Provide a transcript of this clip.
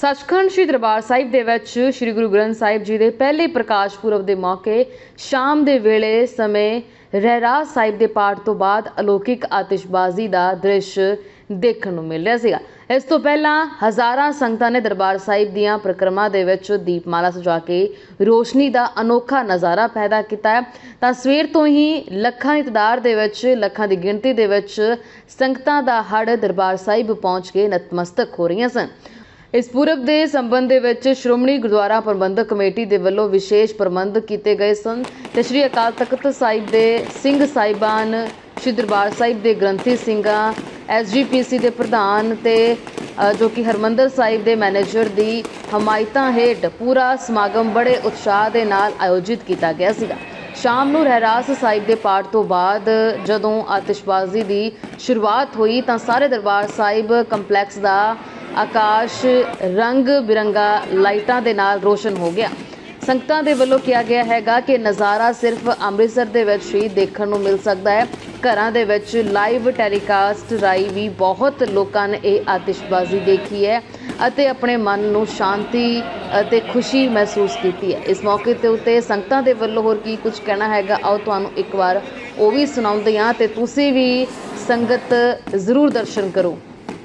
ਸੱਚਖੰਡ ਸ੍ਰੀ ਦਰਬਾਰ ਸਾਹਿਬ ਦੇ ਵਿੱਚ ਸ੍ਰੀ ਗੁਰੂ ਗ੍ਰੰਥ ਸਾਹਿਬ ਜੀ ਦੇ ਪਹਿਲੇ ਪ੍ਰਕਾਸ਼ ਪੁਰਬ ਦੇ ਮੌਕੇ ਸ਼ਾਮ ਦੇ ਵੇਲੇ ਸਮੇਂ ਰਹਿਰਾਸ ਸਾਹਿਬ ਦੇ ਪਾਠ ਤੋਂ ਬਾਅਦ ਅਲੌਕਿਕ ਆਤਿਸ਼ਬਾਜ਼ੀ ਦਾ ਦ੍ਰਿਸ਼ ਦੇਖਣ ਨੂੰ ਮਿਲ ਰਿਹਾ ਸੀਗਾ। ਇਸ ਤੋਂ ਪਹਿਲਾਂ ਹਜ਼ਾਰਾਂ ਸੰਗਤਾਂ ਨੇ ਦਰਬਾਰ ਸਾਹਿਬ ਦੀਆਂ ਪ੍ਰਕਰਮਾਂ ਦੇ ਵਿੱਚ ਦੀਪਮਾਲਾ ਸਜਾ ਕੇ ਰੋਸ਼ਨੀ ਦਾ ਅਨੋਖਾ ਨਜ਼ਾਰਾ ਪੈਦਾ ਕੀਤਾ ਹੈ। ਤਾਂ ਸਵੇਰ ਤੋਂ ਹੀ ਲੱਖਾਂ ਦੀ ਤਾਦਾਦ ਦੇ ਵਿੱਚ, ਲੱਖਾਂ ਦੀ ਗਿਣਤੀ ਦੇ ਵਿੱਚ ਸੰਗਤਾਂ ਦਾ ਹੜ ਦਰਬਾਰ ਸਾਹਿਬ ਪਹੁੰਚ ਕੇ ਨਤਮਸਤਕ ਹੋ ਰਹੀਆਂ ਸਨ। ਇਸ ਪੂਰਬ ਦੇ ਸੰਬੰਧ ਦੇ ਵਿੱਚ ਸ਼੍ਰੋਮਣੀ ਗੁਰਦੁਆਰਾ ਪ੍ਰਬੰਧਕ ਕਮੇਟੀ ਦੇ ਵੱਲੋਂ ਵਿਸ਼ੇਸ਼ ਪ੍ਰਬੰਧ ਕੀਤੇ ਗਏ ਸਨ। ਤੇ ਸ੍ਰੀ ਅਕਾਲ ਤਖਤ ਸਾਹਿਬ ਦੇ ਸਿੰਘ ਸਾਹਿਬਾਨ ਸ੍ਰੀ ਦਰਬਾਰ ਸਾਹਿਬ ਦੇ ਗ੍ਰੰਥੀ ਸਿੰਘਾਂ ਐਸਜੀਪੀਸੀ ਦੇ ਪ੍ਰਧਾਨ ਤੇ ਜੋ ਕਿ ਹਰਮੰਦਰ ਸਾਹਿਬ ਦੇ ਮੈਨੇਜਰ ਦੀ ਹਮਾਇਤਾਂ ਹੇਠ ਪੂਰਾ ਸਮਾਗਮ ਬੜੇ ਉਤਸ਼ਾਹ ਦੇ ਨਾਲ ਆਯੋਜਿਤ ਕੀਤਾ ਗਿਆ ਸੀਗਾ। ਸ਼ਾਮ ਨੂੰ ਰਹਿਰਾਸ ਸਾਹਿਬ ਦੇ ਪਾਠ ਤੋਂ ਬਾਅਦ ਜਦੋਂ ਆਤਿਸ਼ਬਾਜ਼ੀ ਦੀ ਸ਼ੁਰੂਆਤ ਹੋਈ ਤਾਂ ਸਾਰੇ ਦਰਬਾਰ ਸਾਹਿਬ ਕੰਪਲੈਕਸ ਦਾ ਆਕਾਸ਼ ਰੰਗ ਬਿਰੰਗਾ ਲਾਈਟਾਂ ਦੇ ਨਾਲ ਰੋਸ਼ਨ ਹੋ ਗਿਆ। ਸੰਗਤਾਂ ਦੇ ਵੱਲੋਂ ਕਿਹਾ ਗਿਆ ਹੈਗਾ ਕਿ ਨਜ਼ਾਰਾ ਸਿਰਫ ਅੰਮ੍ਰਿਤਸਰ ਦੇ ਵਿੱਚ ਹੀ ਦੇਖਣ ਨੂੰ ਮਿਲ ਸਕਦਾ ਹੈ। ਘਰਾਂ ਦੇ ਵਿੱਚ ਲਾਈਵ ਟੈਲੀਕਾਸਟ ਰਾਈ ਵੀ ਬਹੁਤ ਲੋਕਾਂ ਨੇ ਇਹ ਆਤਿਸ਼ਬਾਜ਼ੀ ਦੇਖੀ ਹੈ ਅਤੇ ਆਪਣੇ ਮਨ ਨੂੰ ਸ਼ਾਂਤੀ ਅਤੇ ਖੁਸ਼ੀ ਮਹਿਸੂਸ ਕੀਤੀ ਹੈ। ਇਸ ਮੌਕੇ ਤੇ ਉੱਤੇ ਸੰਗਤਾਂ ਦੇ ਵੱਲੋਂ ਹੋਰ ਕੀ ਕੁਝ ਕਹਿਣਾ ਹੈਗਾ, ਆਓ ਤੁਹਾਨੂੰ ਇੱਕ ਵਾਰ ਉਹ ਵੀ ਸੁਣਾਉਂਦੇ ਹਾਂ ਤੇ ਤੁਸੀਂ ਵੀ ਸੰਗਤ ਜ਼ਰੂਰ ਦਰਸ਼ਨ ਕਰੋ।